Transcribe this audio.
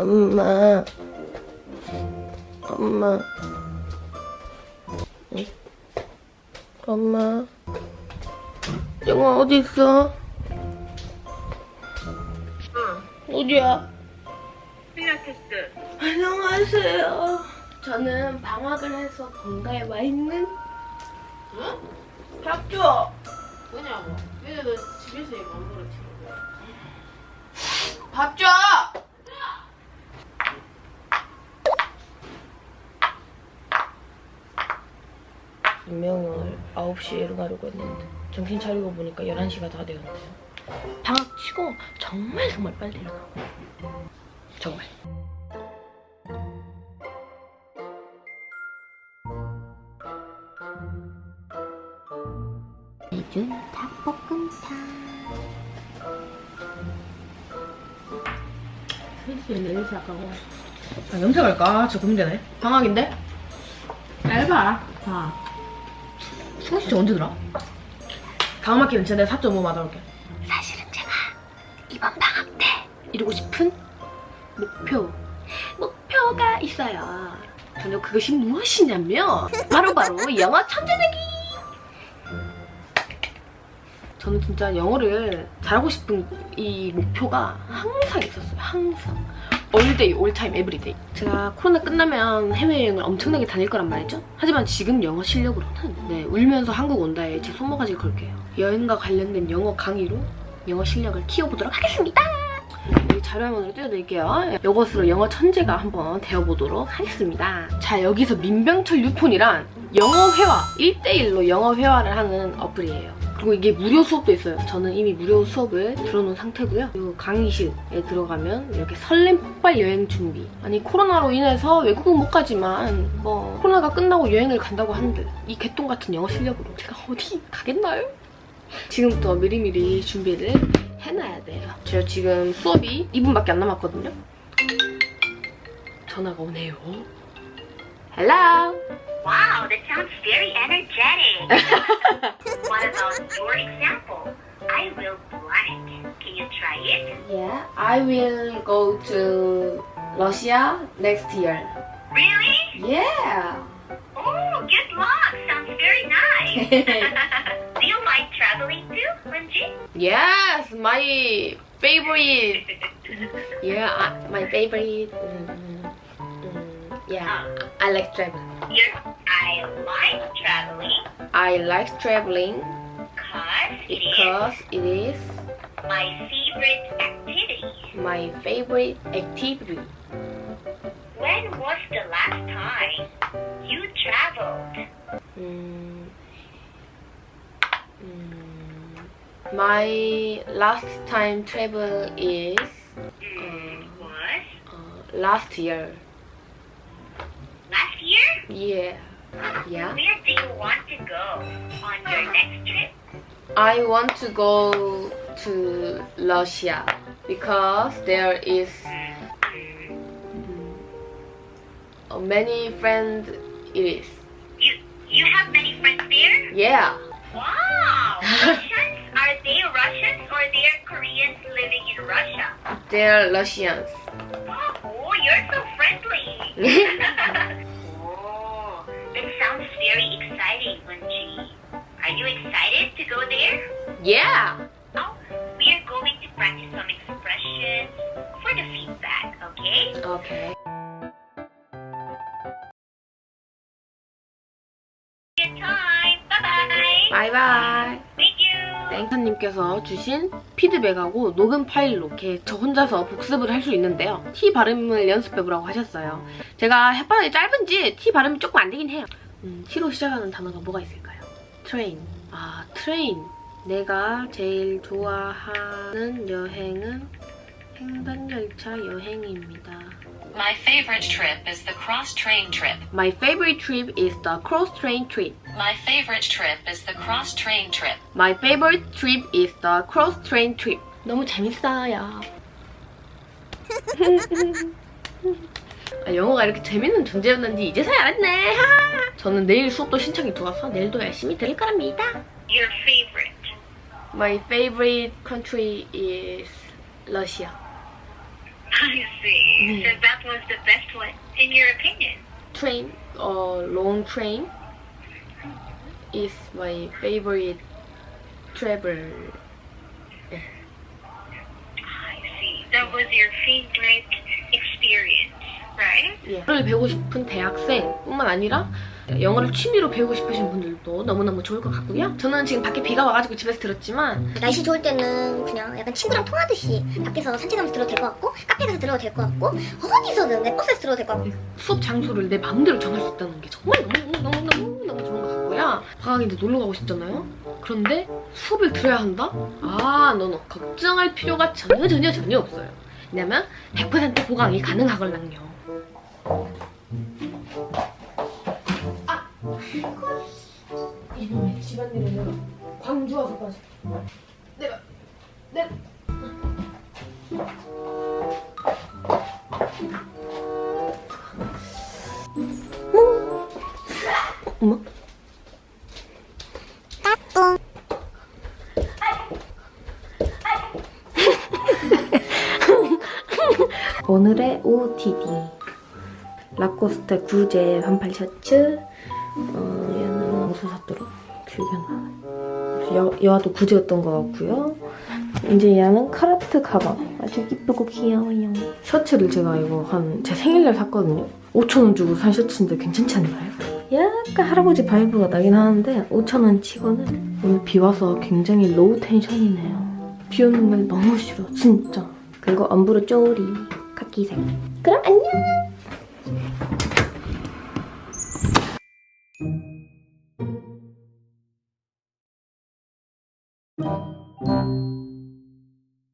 엄마. 엄마. 응? 엄마. 영아 어디 있어? 응. 어디야? 필라테스. 안녕하세요. 저는 방학을 해서 본가에 와 있는 응? 밥 줘. 뭐냐고. 왜너 집에서 얘기 안 그렇지? 밥 줘. 분명히 9시에 일어나려고 했는데 정신 차리고 보니까 11시가 다 되었네요. 방학 치고 정말 정말 빨리 일어나고 정말. 이준 닭볶음탕 슬슬 내리시 아까고. 아, 염색할까? 저 고민되네. 방학인데? 짧아. 아. 수강 신청 언제 들어? 다음 학기는 진짜 내가 4.5 맞아올게. 사실은 제가 이번 방학 때 이루고 싶은 목표, 목표가 있어요. 저는 그것이 무엇이냐면 바로바로 영어 천재되기! 저는 진짜 영어를 잘하고 싶은 이 목표가 항상 있었어요. 항상. 올데이, 올타임, 에브리데이. 제가 코로나 끝나면 해외여행을 엄청나게 다닐 거란 말이죠. 하지만 지금 영어 실력으로는 네, 울면서 한국 온다에 제 손모가지 걸게요. 여행과 관련된 영어 강의로 영어 실력을 키워보도록 하겠습니다. 여기 자료화면으로 띄워드릴게요. 이것으로 영어 천재가 한번 되어보도록 하겠습니다. 자, 여기서 민병철 유폰이란 영어 회화, 1대1로 영어 회화를 하는 어플이에요. 그리고 이게 무료 수업도 있어요. 저는 이미 무료 수업을 들어놓은 상태고요. 이 강의실에 들어가면 이렇게 설렘 폭발 여행 준비. 아니 코로나로 인해서 외국은 못 가지만 뭐 코로나가 끝나고 여행을 간다고 하는데 이 개똥 같은 영어 실력으로 제가 어디 가겠나요? 지금부터 미리미리 준비를 해놔야 돼요. 제가 지금 수업이 2분밖에 안 남았거든요. 전화가 오네요. Hello. Wow, that sounds very energetic. what about your example? I will blank. Can you try it? Yeah, I will go to Russia next year. Really? Yeah. Oh, good luck. Sounds very nice. Do you like traveling too, Wenji? Yes, my favorite. Yeah, my favorite. Mm, mm, yeah, I like traveling. You're, I like traveling I like traveling because it is because it is my favorite activity. my favorite activity. When was the last time you traveled? Mm, mm, my last time travel is Mm, was uh, last year. Yeah. Yeah. Where do you want to go on your next trip? I want to go to Russia because there is many friends. It is. You you have many friends there? Yeah. Wow! Russians? Are they Russians or they are Koreans living in Russia? They're Russians. Oh, you're so friendly. You. 땡사님께서 주신 피드백하고 녹음 파일로 이렇게 저 혼자서 복습을 할 수 있는데요. T 발음을 연습해보라고 하셨어요. 제가 혓바닥이 짧은지 T 발음이 조금 안 되긴 해요. 음, T로 시작하는 단어가 뭐가 있을까요? 트레인. 아, 트레인. 내가 제일 좋아하는 여행은 횡단열차 여행입니다. My favorite trip is the cross train trip. My favorite trip is the cross train trip. My favorite trip is the cross train trip. My favorite trip is the cross train trip. 너무 재밌어요. 아, 영어가 이렇게 재밌는 존재였는지 이제서야 알았네. 하! 저는 내일 수업도 신청이 들어와서 내일도 열심히 들을 거랍니다. Your favorite. My favorite country is Russia. I see. So that was the best one, in your opinion. train or long train is my favorite travel. I see. That was your favorite experience, right? 예. 영어를 배우고 싶은 대학생뿐만 아니라 영어를 취미로 배우고 싶으신 분들도 너무너무 좋을 것 같고요. 저는 지금 밖에 비가 와가지고 집에서 들었지만 날씨 좋을 때는 그냥 약간 친구랑 통하듯이 밖에서 산책하면서 들어도 될 것 같고 카페 가서 들어도 될 것 같고 어디서든 내 버스에서 들어도 될 것 같고 수업 장소를 내 마음대로 정할 수 있다는 게 정말 너무너무너무너무 좋은 것 같고요. 방학인데 놀러 가고 싶잖아요. 그런데 수업을 들어야 한다? 아, 너너 걱정할 필요가 전혀 전혀 전혀 없어요. 왜냐면 100% 보강이 가능하걸랑요. 이놈의 집안일을 내가 광주 와서까지 내가 내가 엄마? 오늘의 OOTD 라코스테 구제 반팔 셔츠 어, 어디서 샀더라? 기억이 여, 여아도 구제였던 것 같고요. 이제 얘는 카라트 가방. 아주 이쁘고 귀여워요. 셔츠를 제가 이거 한 제 생일날 샀거든요. 5천원 주고 산 셔츠인데 괜찮지 않나요? 약간 할아버지 바이브가 나긴 하는데 5천원 치고는 오늘 비 와서 굉장히 로우 텐션이네요. 비 오는 날 너무 싫어 진짜. 그리고 엄브르 쪼리 카키색. 그럼 안녕